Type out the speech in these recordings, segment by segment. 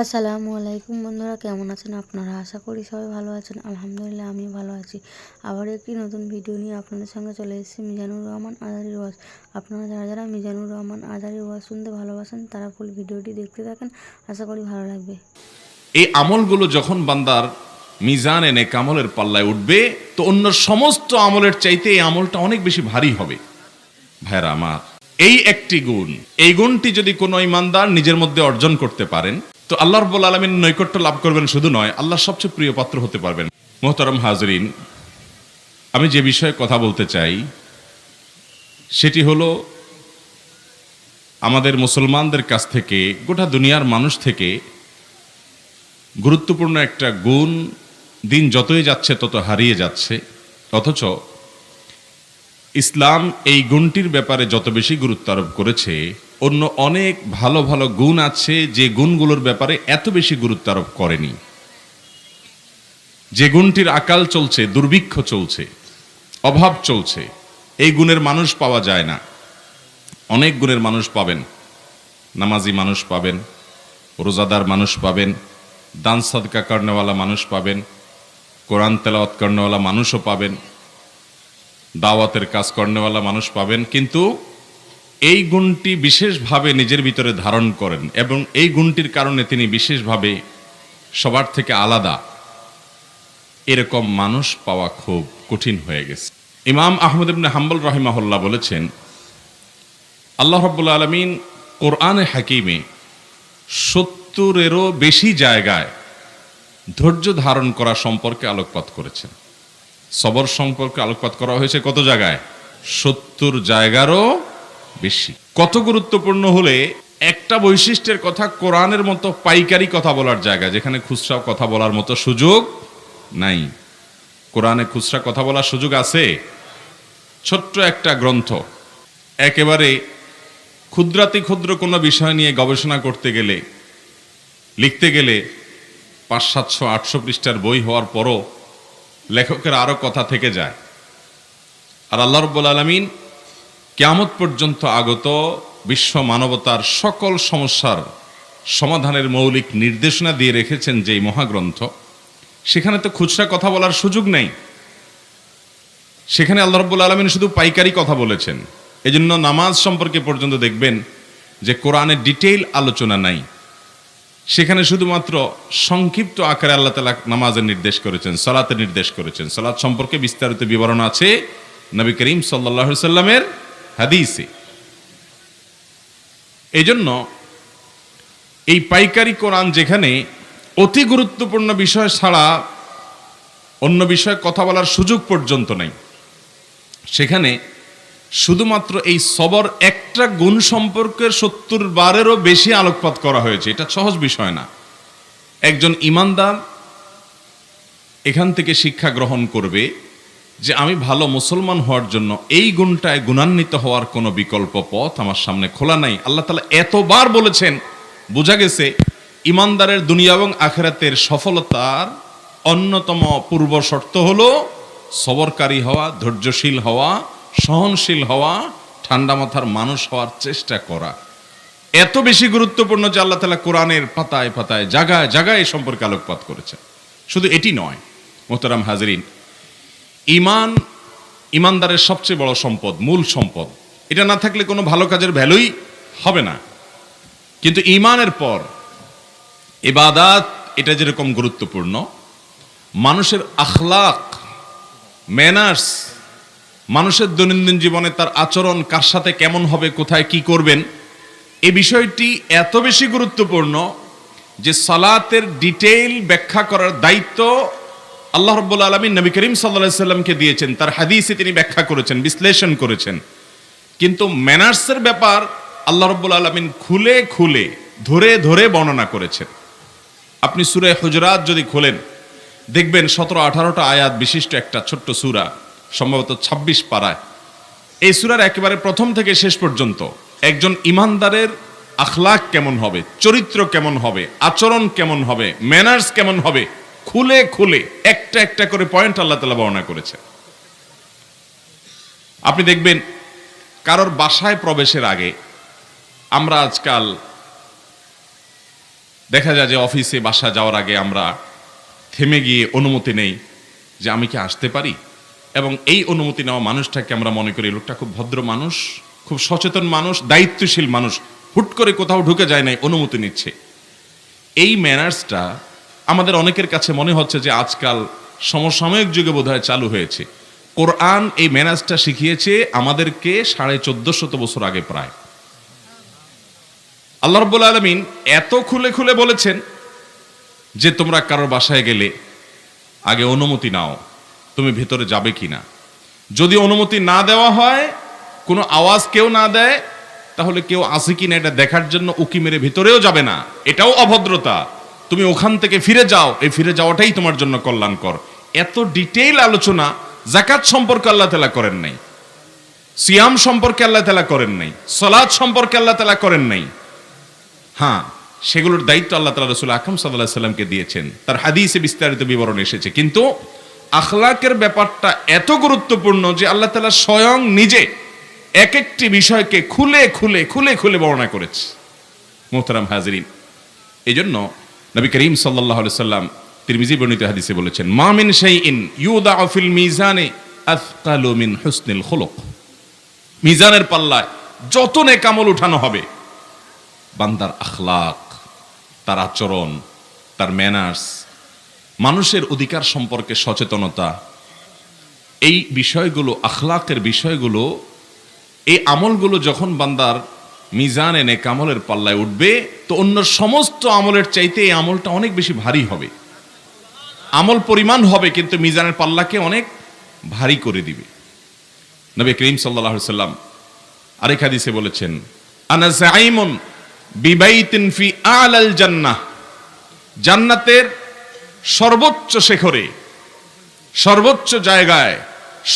আসসালামু আলাইকুম বন্ধুরা, কেমন আছেন আপনারা? আশা করি সবাই ভালো আছেন। আলহামদুলিল্লাহ আমি ভালো আছি। আবার একটি নতুন ভিডিও নিয়ে আপনাদের সঙ্গে চলে এসেছি, মিজানুর রহমান আজারি ওয়াজ। আপনারা যারা যারা মিজানুর রহমান আজারি ওয়াজ শুনতে ভালোবাসেন, তারা ফুল ভিডিওটি দেখতে থাকেন। আশা করি ভালো লাগবে। এই আমলগুলো যখন বান্দার মিজান এনে কামলের পাল্লায় উঠবে, তো অন্য সমস্ত আমলের চাইতে এই আমলটা অনেক বেশি ভারী হবে। ভাইরা আমার, এই একটি গুণ, এই গুণটি যদি কোনো ইমানদার নিজের মধ্যে অর্জন করতে পারেন তো আল্লাহ রব্বুল আলমিন নৈকট্য লাভ করবেন শুধু নয় আল্লাহর সবচেয়ে প্রিয় পাত্র হতে পারবেন। মোহতারাম হাজরিন, আমি যে বিষয়ে কথা বলতে চাই, সেটি হলো আমাদের মুসলমানদের কাছ থেকে, গোটা দুনিয়ার মানুষ থেকে গুরুত্বপূর্ণ একটা গুণ, দিন যতই যাচ্ছে তত হারিয়ে যাচ্ছে। অথচ ইসলাম এই গুণটির ব্যাপারে যত বেশি গুরুত্ব আরোপ করেছে অন্য অনেক ভালো ভালো গুণ আছে যে গুণগুলোর ব্যাপারে এত বেশি গুরুত্ব আরোপ করেনি। যে গুণটির আকাল চলছে, দুর্ভিক্ষ চলছে, অভাব চলছে, এই গুণের মানুষ পাওয়া যায় না। অনেক গুণের মানুষ পাবেন। নামাজি মানুষ পাবেন, রোজাদার মানুষ পাবেন, দান সদকা কর্নেওয়ালা মানুষ পাবেন, কোরআন তেলাওয়াত কর্নেওয়ালা মানুষও পাবেন, দাওয়াতের কাজ কর্নেওয়ালা মানুষ পাবেন, কিন্তু এই গুণটি বিশেষভাবে নিজের ভিতরে ধারণ করেন এবং এই গুণটির কারণে তিনি বিশেষভাবে সবার থেকে আলাদা। এরকম মানুষ পাওয়া খুব কঠিন হয়ে গেছে। ইমাম আহমদ ইবনে হাম্বল রহিমাহুল্লাহ বলেছেন, আল্লাহ রব্বুল আলমিন কোরআনে হাকিমে সত্তরেরও বেশি জায়গায় ধৈর্য ধারণ করা সম্পর্কে আলোকপাত করেছেন। সবর সম্পর্কে আলোকপাত করা হয়েছে কত জায়গায়? সত্তর জায়গারও বেশি। কত গুরুত্বপূর্ণ হলে একটা বৈশিষ্ট্যের কথা কোরআনের মতো পাইকারি কথা বলার জায়গা, যেখানে খুচরা কথা বলার মতো সুযোগ নাই। কোরআনে খুচরা কথা বলার সুযোগ আছে? ছোট্ট একটা গ্রন্থ। একেবারে ক্ষুদ্রাতি ক্ষুদ্র কোনো বিষয় নিয়ে গবেষণা করতে গেলে, লিখতে গেলে পাঁচ সাতশো আটশো পৃষ্ঠার বই হওয়ার পরও লেখকের আরও কথা থেকে যায়। আর আল্লাহ রব্বুল আলমিন কেয়ামত পর্যন্ত আগত বিশ্ব মানবতার সকল সমস্যার সমাধানের মৌলিক নির্দেশনা দিয়ে রেখেছেন যেই মহাগ্রন্থ। সেখানে তো খুচরা কথা বলার সুযোগ নেই। সেখানে আল্লাহ রব্বুল আলমিন শুধু পাইকারি কথা বলেছেন। এজন্য নামাজ সম্পর্কে পর্যন্ত দেখবেন যে কোরআনের ডিটেইল আলোচনা নাই। সেখানে শুধুমাত্র সংক্ষিপ্ত আকারে আল্লাহ তালা নামাজের নির্দেশ করেছেন, সলাতের নির্দেশ করেছেন। সলাৎ সম্পর্কে বিস্তারিত বিবরণ আছে নবী করিম সাল্লাহ সাল্লামের হাদিসে। এই জন্য এই পাইকারি কোরআন যেখানে অতি গুরুত্বপূর্ণ বিষয় ছাড়া অন্য বিষয়ে কথা বলার সুযোগ পর্যন্ত নাই, সেখানে শুধুমাত্র এই সবর একটা গুণ সম্পর্কের সত্তর বারেরও বেশি আলোকপাত করা হয়েছে, এটা সহজ বিষয় না। একজন ইমানদার এখান থেকে শিক্ষা গ্রহণ করবে যে আমি ভালো মুসলমান হওয়ার জন্য এই গুণটায় গুণান্বিত হওয়ার কোনো বিকল্প পথ আমার সামনে খোলা নাই। আল্লাহ তালা এতবার বলেছেন, বোঝা গেছে, ইমানদারের দুনিয়া এবং আখেরাতের সফলতার অন্যতম পূর্ব শর্ত হলো সবরকারী হওয়া, ধৈর্যশীল হওয়া, সহনশীল হওয়া, ঠান্ডা মাথার মানুষ হওয়ার চেষ্টা করা। এত বেশি গুরুত্বপূর্ণ যে আল্লাহ তালা কোরআনের পাতায় পাতায় জাগায় জাগায় এ সম্পর্কে আলোকপাত করেছে শুধু এটি নয়, মোহতারাম হাজরিন ইমান, ইমানদারের সবচেয়ে বড় সম্পদ, মূল সম্পদ। এটা না থাকলে কোনো ভালো কাজের ভ্যালুই হবে না। কিন্তু ইমানের পর এবাদাত এটা যেরকম গুরুত্বপূর্ণ, মানুষের আখলাক ম্যানার্স মানুষের দৈনন্দিন জীবনে তার আচরণ কার সাথে কেমন হবে, কোথায় কি করবেন, এ বিষয়টি এত বেশি গুরুত্বপূর্ণ যে সালাতের ডিটেইল ব্যাখ্যা করার দায়িত্ব আল্লাহ রব্বুল আলমী নবী করিম সাল্লা সাল্লামকে দিয়েছেন, তার হাদিসে তিনি ব্যাখ্যা করেছেন, বিশ্লেষণ করেছেন। কিন্তু ম্যানার্সের ব্যাপার আল্লাহ রব্বুল আলমিন খুলে খুলে, ধরে ধরে বর্ণনা করেছেন। আপনি সুরে হুজরাত যদি খোলেন, দেখবেন সতেরো আঠারোটা আয়াত বিশিষ্ট একটা ছোট্ট সুরা, সম্ভবত ২৬ পাড়ায় এই সুরার একেবারে প্রথম থেকে শেষ পর্যন্ত একজন ইমানদারের আখলাক কেমন হবে, চরিত্র কেমন হবে, আচরণ কেমন হবে ম্যানার্স কেমন হবে খুলে খুলে, একটা একটা করে পয়েন্ট আল্লাহ তালা বর্ণনা করেছে আপনি দেখবেন, কারোর বাসায় প্রবেশের আগে আমরা আজকাল দেখা যায় যে অফিসে বাসা যাওয়ার আগে আমরা থেমে গিয়ে অনুমতি নেই যে আমি কি আসতে পারি? এবং এই অনুমতি নেওয়া মানুষটাকে আমরা মনে করি লোকটা খুব ভদ্র মানুষ, খুব সচেতন মানুষ, দায়িত্বশীল মানুষ, হুট করে কোথাও ঢুকে যায় নাই, অনুমতি নিচ্ছে। এই ম্যানার্সটা আমাদের অনেকের কাছে মনে হচ্ছে যে আজকাল সমসাময়িক যুগে বোধহয় চালু হয়েছে। কোরআন এই ম্যানাজটা শিখিয়েছে আমাদেরকে সাড়ে চোদ্দ শত বছর আগে প্রায়। আল্লাহ রব্বুল আলমিন এত খুলে খুলে বলেছেন যে তোমরা কারোর বাসায় গেলে আগে অনুমতি নাও, তুমি ভেতরে যাবে কিনা। যদি অনুমতি না দেওয়া হয়, কোনো আওয়াজ কেউ না দেয়, তাহলে কেউ আসে কি না এটা দেখার জন্য উকি মেরে ভিতরেও যাবে না। এটাও অভদ্রতা। তুমি ওখান থেকে ফিরে যাও। এই ফিরে যাওয়াটাই তোমার জন্য কল্যাণকর। এত ডিটেইল আলোচনা জাকাত সম্পর্কে আল্লাহ তালা করেন নাই। সিয়াম সম্পর্কে আল্লাহ তালা করেন নাই। সলাদ সম্পর্কে আল্লাহ তালা করেন নাই। হ্যাঁ সেগুলোর দায়িত্ব আল্লাহ তালা রসুল আকরম সাল্লাহ সাল্লামকে দিয়েছেন। তার হাদিসে বিস্তারিত বিবরণ এসেছে। কিন্তু আখলাকের ব্যাপারটা এত গুরুত্বপূর্ণ যে আল্লাহ তালা স্বয়ং নিজে এক একটি বিষয়কে খুলে খুলে খুলে খুলে বর্ণনা করেছে। মোহতারাম হাজরিন এই জন্য নবী করিম সাল্লাহ সাল্লাম তিরমিজি বর্ণিত হাদিসে বলেছেন মামিন সেই ইন ইউদা অফিল মিজানে আফকালু মিন হুসনিল খুলুক। মিজানের পাল্লায় যত নেকামল উঠানো হবে, বান্দার আখলাক, তার আচরণ, তার ম্যানার্স মানুষের অধিকার সম্পর্কে সচেতনতা, এই বিষয়গুলো, আখলাকের বিষয়গুলো, এই আমলগুলো যখন বান্দার মিজান এনে কামলের পাল্লায় উঠবে, তো অন্য সমস্ত আমলের চাইতে এই আমলটা অনেক বেশি ভারী হবে। আমল পরিমাণ হবে, কিন্তু মিজানের পাল্লাকে অনেক ভারী করে দিবে। নবী করিম সাল্লাহ সাল্লাম আরেক হাদিসে বলেছেন, আনা জাইমুন বিবাইতিন ফি আলাল জান্নাহ। জান্নাতের সর্বোচ্চ শেখরে, সর্বোচ্চ জায়গায়,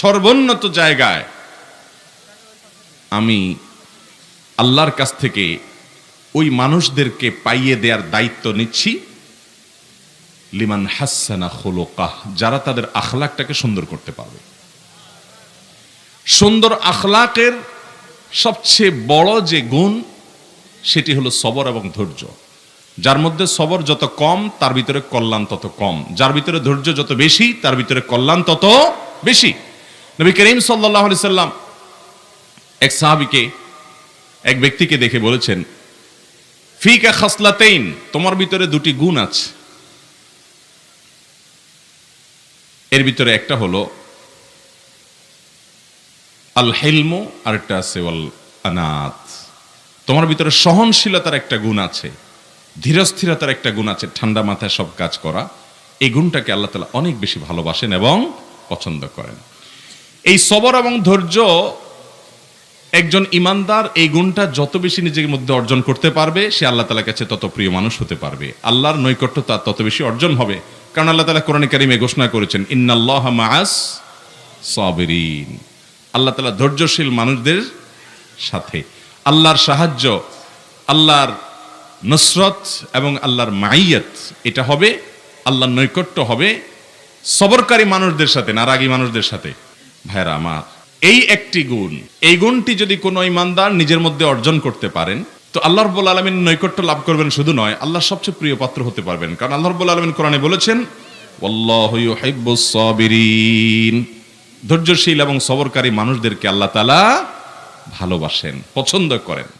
সর্বোন্নত জায়গায় আমি আল্লাহর কাছ থেকে ওই মানুষদেরকে পাইয়ে দেওয়ার দায়িত্ব নিচ্ছি। লিমান হাসানা খোলোকাহ, যারা তাদের আখলাকটাকে সুন্দর করতে পারবে। সুন্দর আখলাকের সবচেয়ে বড় যে গুণ, সেটি হলো সবর এবং ধৈর্য। যার মধ্যে সবর যত কম, তার ভিতরে কল্যাণ তত কম। যার ভিতরে ধৈর্য যত বেশি, তার ভিতরে কল্যাণ তত বেশি। নবী করিম সাল্লাহ সাল্লাম এক সাহাবিকে এক ব্যক্তিকে দেখে বলেছেন, ফিকা খাসলাতেইন, তোমার ভিতরে দুটি গুণ আছে। এর ভিতরে একটা হলো আল হেলমো আর একটা আছে আনাত তোমার ভিতরে সহনশীলতার একটা গুণ আছে, ধীরস্থিরতার একটা গুণ আছে, ঠান্ডা মাথায় সব কাজ করা। এই গুণটাকে আল্লাহ তালা অনেক বেশি ভালোবাসেন এবং পছন্দ করেন। এই সবর এবং ধৈর্য একজন ইমানদার এই গুণটা যত বেশি নিজের মধ্যে অর্জন করতে পারবে, সে আল্লাহ তালার কাছে তত প্রিয় মানুষ হতে পারবে। আল্লাহর নৈকট্য তার তত বেশি অর্জন হবে। কারণ আল্লাহ তালা কোরআন কারিমে ঘোষণা করেছেন, ইন্নাল্লাহ মাস সাবিরিন। আল্লাহ তালা ধৈর্যশীল মানুষদের সাথে। আল্লাহর সাহায্য, আল্লাহর নসরত এবং আল্লাহর মাইয়াত এটা হবে, আল্লাহর নৈকট্য হবে সবরকারী মানুষদের সাথে, নারাগী মানুষদের সাথে। ভাইরা আমার এই একটি গুণ, এই গুণটি যদি কোনো ইমানদার নিজের মধ্যে অর্জন করতে পারেন, তো আল্লাহ রব্বুল আলমিন নৈকট্য লাভ করবেন শুধু নয়, আল্লাহ সবচেয়ে প্রিয় পাত্র হতে পারবেন। কারণ আল্লাহ রব্বুল আলমিন কোরআনে বলেছেন, "ওয়াল্লাহু ইউহিব্বুস সাবিরিন। ধৈর্যশীল এবং সবরকারী মানুষদেরকে আল্লাহ তালা ভালোবাসেন, পছন্দ করেন।